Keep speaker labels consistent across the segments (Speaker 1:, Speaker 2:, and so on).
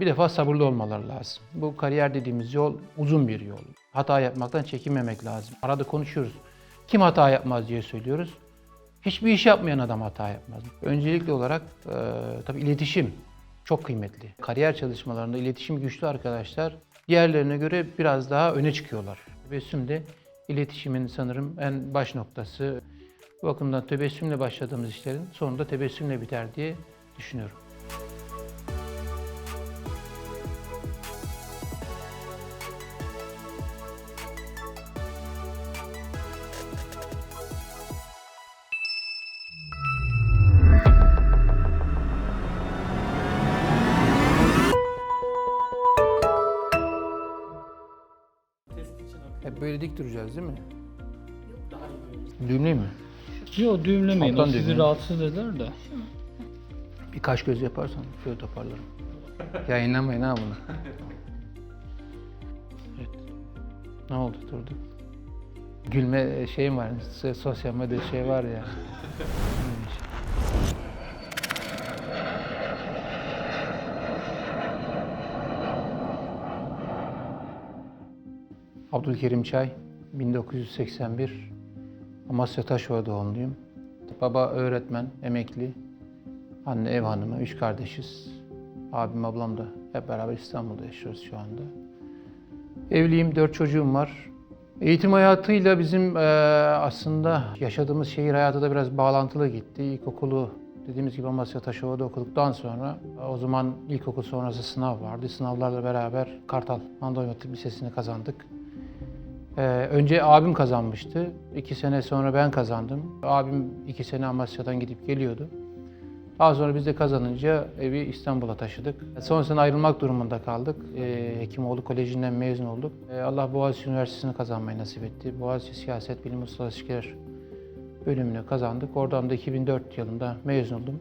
Speaker 1: Bir defa sabırlı olmaları lazım. Bu kariyer dediğimiz yol uzun bir yol. Hata yapmaktan çekinmemek lazım. Arada konuşuyoruz. Kim hata yapmaz diye söylüyoruz. Hiçbir iş yapmayan adam hata yapmaz. Öncelikli olarak e, tabii iletişim çok kıymetli. Kariyer çalışmalarında iletişim güçlü arkadaşlar diğerlerine göre biraz daha öne çıkıyorlar. Tebessüm de iletişimin sanırım en baş noktası. Bu bakımdan tebessümle başladığımız işlerin sonunda tebessümle biter diye düşünüyorum. Hep böyle dik duracağız değil mi? Düğümleyeyim mi?
Speaker 2: Yok düğümlemeyin. O
Speaker 1: Alttan
Speaker 2: sizi
Speaker 1: düğümle.
Speaker 2: rahatsız eder de.
Speaker 1: Bir kaş göz yaparsan şöyle toparlarım. Yayınlamayın ha bunu. Evet. Ne oldu durdu? Gülme şeyim var, so- sosyal medya şey var ya. Abdülkerim Çay, 1981. Amasya Taşova doğumluyum. Baba öğretmen, emekli. Anne ev hanımı, üç kardeşiz. Abim, ablam da hep beraber İstanbul'da yaşıyoruz şu anda. Evliyim, dört çocuğum var. Eğitim hayatıyla bizim eee, aslında yaşadığımız şehir hayatı da biraz bağlantılı gitti. İlkokulu dediğimiz gibi Amasya Taşova'da okuduktan sonra o zaman ilkokul sonrası sınav vardı. Sınavlarla beraber Kartal Anadolu Lisesi'ni kazandık. Ee, önce abim kazanmıştı. İki sene sonra ben kazandım. Abim iki sene Amasya'dan gidip geliyordu. Daha sonra biz de kazanınca evi İstanbul'a taşıdık. Sonrasında ayrılmak durumunda kaldık. Ee, Hekimoğlu Koleji'nden mezun olduk. Ee, Allah Boğaziçi Üniversitesi'ni kazanmayı nasip etti. Boğaziçi Siyaset Bilimi Uluslararası bölümünü kazandık. Oradan da 2004 yılında mezun oldum.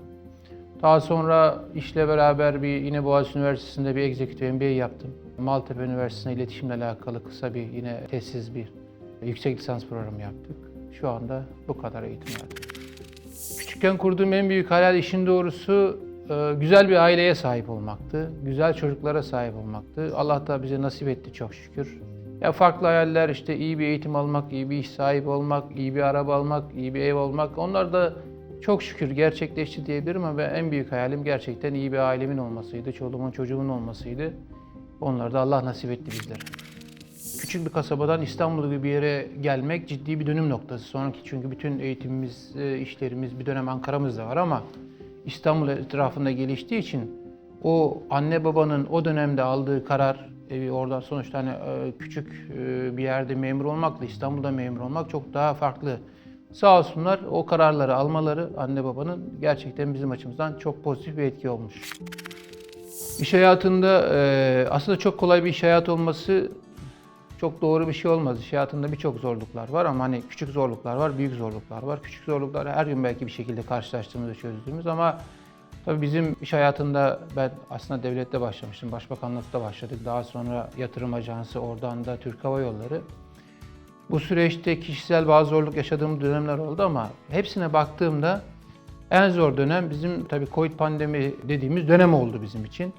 Speaker 1: Daha sonra işle beraber bir yine Boğaziçi Üniversitesi'nde bir Executive MBA yaptım. Maltepe Üniversitesi'nde iletişimle alakalı kısa bir yine tezsiz bir yüksek lisans programı yaptık. Şu anda bu kadar eğitim verdim. Küçükken kurduğum en büyük hayal işin doğrusu e, güzel bir aileye sahip olmaktı. Güzel çocuklara sahip olmaktı. Allah da bize nasip etti çok şükür. Ya farklı hayaller işte iyi bir eğitim almak, iyi bir iş sahibi olmak, iyi bir araba almak, iyi bir ev olmak. Onlar da çok şükür gerçekleşti diyebilirim ama en büyük hayalim gerçekten iyi bir ailemin olmasıydı. Çoluğumun çocuğumun olmasıydı. Onları da Allah nasip etti bizlere. Küçük bir kasabadan İstanbul gibi bir yere gelmek ciddi bir dönüm noktası. Sonraki çünkü bütün eğitimimiz, e, işlerimiz, bir dönem Ankara'mız da var ama İstanbul etrafında geliştiği için o anne babanın o dönemde aldığı karar, evi oradan sonuçta hani e, küçük e, bir yerde memur olmakla İstanbul'da memur olmak çok daha farklı. Sağ olsunlar o kararları almaları anne babanın gerçekten bizim açımızdan çok pozitif bir etki olmuş. İş hayatında e, aslında çok kolay bir iş hayatı olması çok doğru bir şey olmaz. İş hayatında birçok zorluklar var ama hani küçük zorluklar var, büyük zorluklar var. Küçük zorluklar her gün belki bir şekilde karşılaştığımız ve çözdüğümüz ama tabii bizim iş hayatında ben aslında devlette başlamıştım. Başbakanlıkta başladık. Daha sonra yatırım ajansı, oradan da Türk Hava Yolları. Bu süreçte kişisel bazı zorluk yaşadığım dönemler oldu ama hepsine baktığımda en zor dönem bizim tabii Covid pandemi dediğimiz dönem oldu bizim için.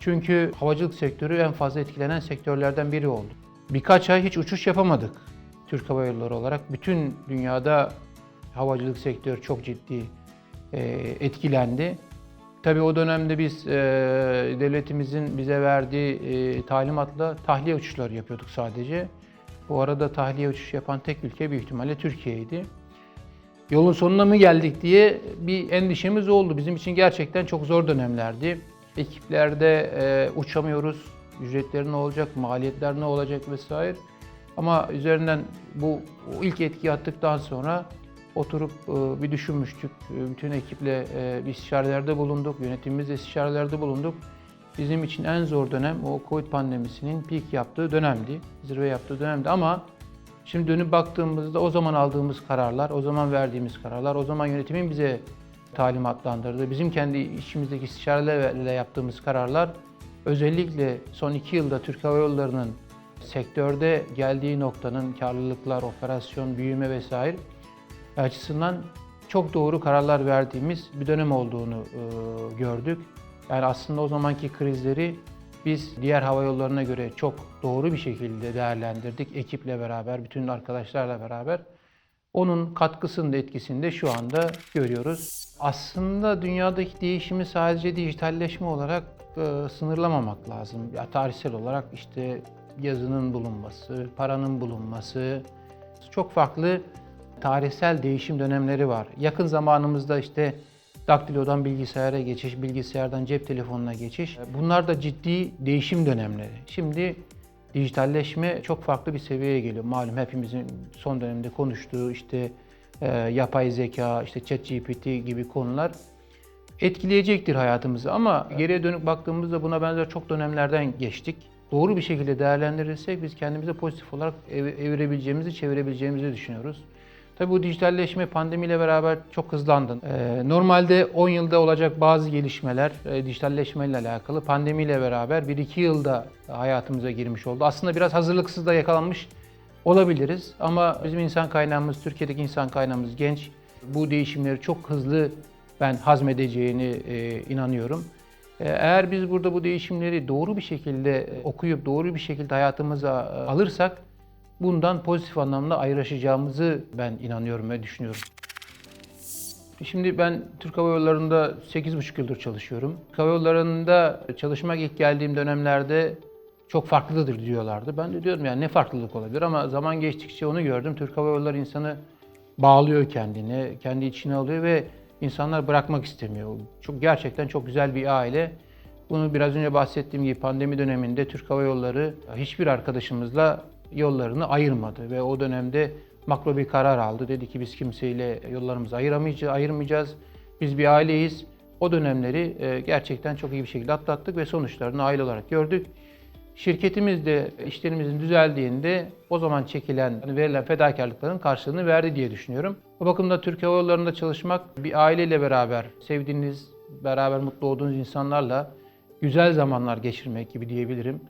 Speaker 1: Çünkü havacılık sektörü en fazla etkilenen sektörlerden biri oldu. Birkaç ay hiç uçuş yapamadık Türk Hava Yolları olarak. Bütün dünyada havacılık sektörü çok ciddi e, etkilendi. Tabii o dönemde biz e, devletimizin bize verdiği e, talimatla tahliye uçuşları yapıyorduk sadece. Bu arada tahliye uçuş yapan tek ülke büyük ihtimalle Türkiye'ydi. Yolun sonuna mı geldik diye bir endişemiz oldu. Bizim için gerçekten çok zor dönemlerdi. Ekiplerde e, uçamıyoruz, ücretleri ne olacak, maliyetler ne olacak vesaire. Ama üzerinden bu ilk etki attıktan sonra oturup e, bir düşünmüştük. E, Bütün ekiple e, bir istişarelerde bulunduk, yönetimimizle istişarelerde bulunduk. Bizim için en zor dönem o Covid pandemisinin peak yaptığı dönemdi, zirve yaptığı dönemdi ama Şimdi dönüp baktığımızda o zaman aldığımız kararlar, o zaman verdiğimiz kararlar, o zaman yönetimin bize talimatlandırdığı, bizim kendi işimizdeki istişarelerle yaptığımız kararlar özellikle son iki yılda Türk Hava Yolları'nın sektörde geldiği noktanın karlılıklar, operasyon, büyüme vesaire açısından çok doğru kararlar verdiğimiz bir dönem olduğunu e, gördük. Yani aslında o zamanki krizleri biz diğer hava yollarına göre çok doğru bir şekilde değerlendirdik. Ekiple beraber, bütün arkadaşlarla beraber. Onun katkısını da etkisini de şu anda görüyoruz. Aslında dünyadaki değişimi sadece dijitalleşme olarak e, sınırlamamak lazım. Ya, tarihsel olarak işte yazının bulunması, paranın bulunması, çok farklı tarihsel değişim dönemleri var. Yakın zamanımızda işte daktilodan bilgisayara geçiş, bilgisayardan cep telefonuna geçiş. Bunlar da ciddi değişim dönemleri. Şimdi dijitalleşme çok farklı bir seviyeye geliyor. Malum hepimizin son dönemde konuştuğu işte e, yapay zeka, işte ChatGPT gibi konular etkileyecektir hayatımızı ama geriye dönüp baktığımızda buna benzer çok dönemlerden geçtik. Doğru bir şekilde değerlendirirsek biz kendimize pozitif olarak ev- evirebileceğimizi, çevirebileceğimizi düşünüyoruz. Tabii bu dijitalleşme pandemiyle beraber çok hızlandı. Ee, normalde 10 yılda olacak bazı gelişmeler e, dijitalleşmeyle alakalı pandemiyle beraber 1-2 yılda hayatımıza girmiş oldu. Aslında biraz hazırlıksız da yakalanmış olabiliriz ama bizim insan kaynağımız, Türkiye'deki insan kaynağımız genç. Bu değişimleri çok hızlı ben hazmedeceğini e, inanıyorum. E, Eğer biz burada bu değişimleri doğru bir şekilde e, okuyup doğru bir şekilde hayatımıza alırsak bundan pozitif anlamda ayrışacağımızı ben inanıyorum ve düşünüyorum. Şimdi ben Türk Hava Yolları'nda 8,5 yıldır çalışıyorum. Türk Hava Yolları'nda çalışmak ilk geldiğim dönemlerde çok farklıdır diyorlardı. Ben de diyorum yani ne farklılık olabilir ama zaman geçtikçe onu gördüm. Türk Hava Yolları insanı bağlıyor kendine, kendi içine alıyor ve insanlar bırakmak istemiyor. Çok gerçekten çok güzel bir aile. Bunu biraz önce bahsettiğim gibi pandemi döneminde Türk Hava Yolları hiçbir arkadaşımızla yollarını ayırmadı ve o dönemde makro bir karar aldı. Dedi ki biz kimseyle yollarımızı ayırmayacağız. Biz bir aileyiz. O dönemleri e, gerçekten çok iyi bir şekilde atlattık ve sonuçlarını aile olarak gördük. Şirketimiz de işlerimizin düzeldiğinde o zaman çekilen, verilen fedakarlıkların karşılığını verdi diye düşünüyorum. Bu bakımda Türk Hava Yolları'nda çalışmak bir aileyle beraber, sevdiğiniz, beraber mutlu olduğunuz insanlarla güzel zamanlar geçirmek gibi diyebilirim.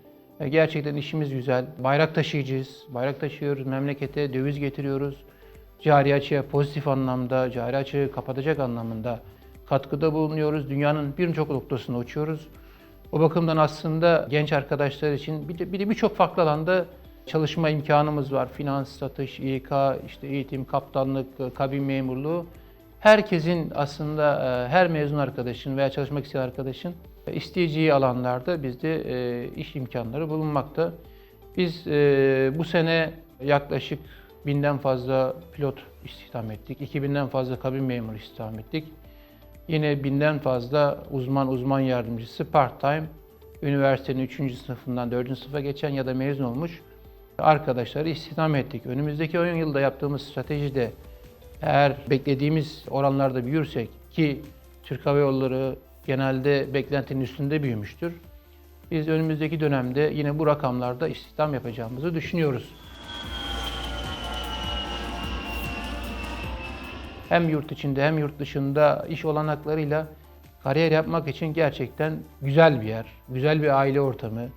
Speaker 1: E, Gerçekten işimiz güzel. Bayrak taşıyıcıyız. Bayrak taşıyoruz, memlekete döviz getiriyoruz. Cari açıya pozitif anlamda, cari açığı kapatacak anlamında katkıda bulunuyoruz. Dünyanın birçok noktasına uçuyoruz. O bakımdan aslında genç arkadaşlar için bir de bir de birçok farklı alanda çalışma imkanımız var. Finans, satış, İK, işte eğitim, kaptanlık, kabin memurluğu. Herkesin aslında e, her mezun arkadaşın veya çalışmak isteyen arkadaşın isteyeceği alanlarda bizde e, iş imkanları bulunmakta. Biz e, bu sene yaklaşık binden fazla pilot istihdam ettik. 2000'den fazla kabin memuru istihdam ettik. Yine binden fazla uzman uzman yardımcısı part-time üniversitenin 3. sınıfından 4. sınıfa geçen ya da mezun olmuş arkadaşları istihdam ettik. Önümüzdeki 10 yılda yaptığımız stratejide eğer beklediğimiz oranlarda büyürsek ki Türk Hava Yolları genelde beklentinin üstünde büyümüştür. Biz önümüzdeki dönemde yine bu rakamlarda istihdam yapacağımızı düşünüyoruz. hem yurt içinde hem yurt dışında iş olanaklarıyla kariyer yapmak için gerçekten güzel bir yer, güzel bir aile ortamı.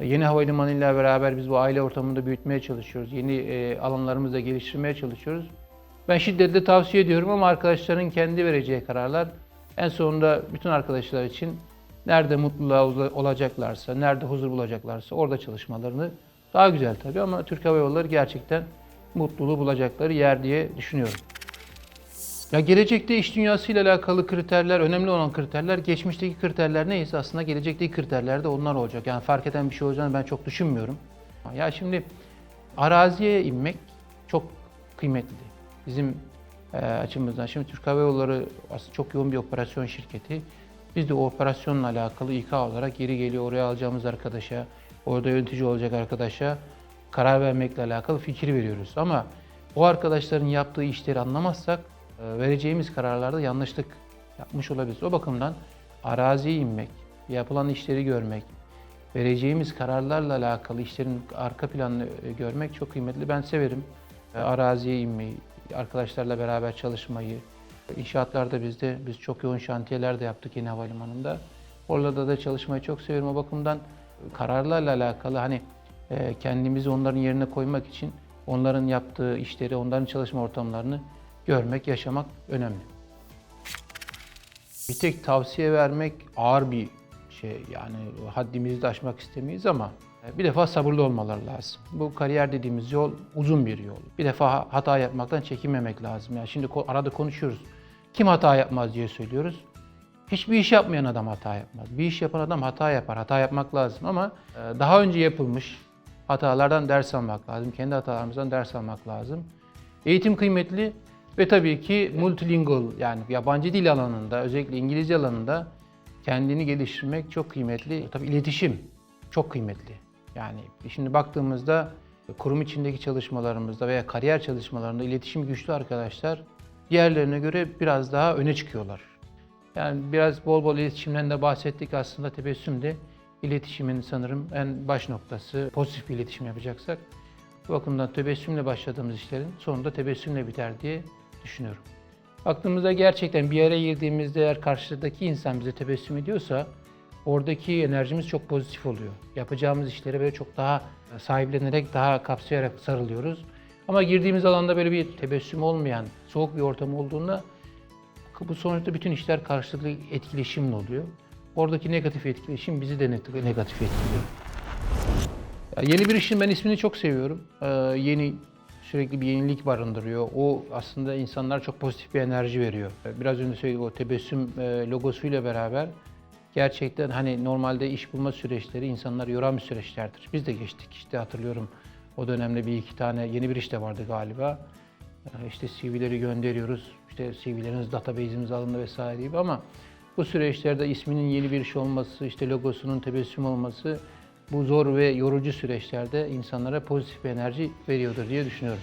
Speaker 1: Yeni havalimanı ile beraber biz bu aile ortamını da büyütmeye çalışıyoruz. Yeni e, alanlarımızı da geliştirmeye çalışıyoruz. Ben şiddetle tavsiye ediyorum ama arkadaşların kendi vereceği kararlar en sonunda bütün arkadaşlar için nerede mutluluğa ol- olacaklarsa, nerede huzur bulacaklarsa orada çalışmalarını daha güzel tabii ama Türk Hava Yolları gerçekten mutluluğu bulacakları yer diye düşünüyorum. Ya gelecekte iş dünyasıyla alakalı kriterler, önemli olan kriterler, geçmişteki kriterler neyse aslında gelecekteki kriterler de onlar olacak. Yani fark eden bir şey olacağını ben çok düşünmüyorum. Ya şimdi araziye inmek çok kıymetli. Bizim açımızdan. Şimdi Türk Hava Yolları aslında çok yoğun bir operasyon şirketi. Biz de o operasyonla alakalı İK olarak yeri geliyor oraya alacağımız arkadaşa, orada yönetici olacak arkadaşa karar vermekle alakalı fikir veriyoruz. Ama o arkadaşların yaptığı işleri anlamazsak e, vereceğimiz kararlarda yanlışlık yapmış olabiliriz. O bakımdan araziye inmek, yapılan işleri görmek, vereceğimiz kararlarla alakalı işlerin arka planını e, görmek çok kıymetli. Ben severim E, araziye inmeyi, arkadaşlarla beraber çalışmayı. İnşaatlarda bizde biz çok yoğun şantiyeler de yaptık yeni havalimanında. Oralarda da çalışmayı çok seviyorum. O bakımdan kararlarla alakalı hani e, kendimizi onların yerine koymak için onların yaptığı işleri, onların çalışma ortamlarını görmek, yaşamak önemli. Bir tek tavsiye vermek ağır bir şey yani haddimizi de aşmak istemeyiz ama bir defa sabırlı olmaları lazım. Bu kariyer dediğimiz yol uzun bir yol. Bir defa hata yapmaktan çekinmemek lazım. Yani şimdi arada konuşuyoruz. Kim hata yapmaz diye söylüyoruz. Hiçbir iş yapmayan adam hata yapmaz. Bir iş yapan adam hata yapar. Hata yapmak lazım ama e, daha önce yapılmış hatalardan ders almak lazım. Kendi hatalarımızdan ders almak lazım. Eğitim kıymetli ve tabii ki multilingual yani yabancı dil alanında özellikle İngilizce alanında kendini geliştirmek çok kıymetli. Tabii iletişim çok kıymetli. Yani şimdi baktığımızda kurum içindeki çalışmalarımızda veya kariyer çalışmalarında iletişim güçlü arkadaşlar diğerlerine göre biraz daha öne çıkıyorlar. Yani biraz bol bol iletişimden de bahsettik aslında tebessüm de iletişimin sanırım en baş noktası. Pozitif bir iletişim yapacaksak bu bakımdan tebessümle başladığımız işlerin sonunda tebessümle biter diye düşünüyorum. Baktığımızda gerçekten bir yere girdiğimizde eğer karşıdaki insan bize tebessüm ediyorsa oradaki enerjimiz çok pozitif oluyor. Yapacağımız işlere böyle çok daha sahiplenerek, daha kapsayarak sarılıyoruz. Ama girdiğimiz alanda böyle bir tebessüm olmayan, soğuk bir ortam olduğunda bu sonuçta bütün işler karşılıklı etkileşimle oluyor. Oradaki negatif etkileşim bizi de negatif etkiliyor. Ya yeni bir işin ben ismini çok seviyorum. Ee, yeni sürekli bir yenilik barındırıyor. O aslında insanlara çok pozitif bir enerji veriyor. Ee, Biraz önce söyledik o tebessüm e, logosuyla beraber gerçekten hani normalde iş bulma süreçleri insanlar yoran bir süreçlerdir. Biz de geçtik işte hatırlıyorum o dönemde bir iki tane yeni bir iş de vardı galiba. Ee, İşte CV'leri gönderiyoruz. İşte CV'leriniz database'imize alındı vesaire gibi ama bu süreçlerde isminin yeni bir iş olması, işte logosunun tebessüm olması bu zor ve yorucu süreçlerde insanlara pozitif bir enerji veriyordur diye düşünüyorum.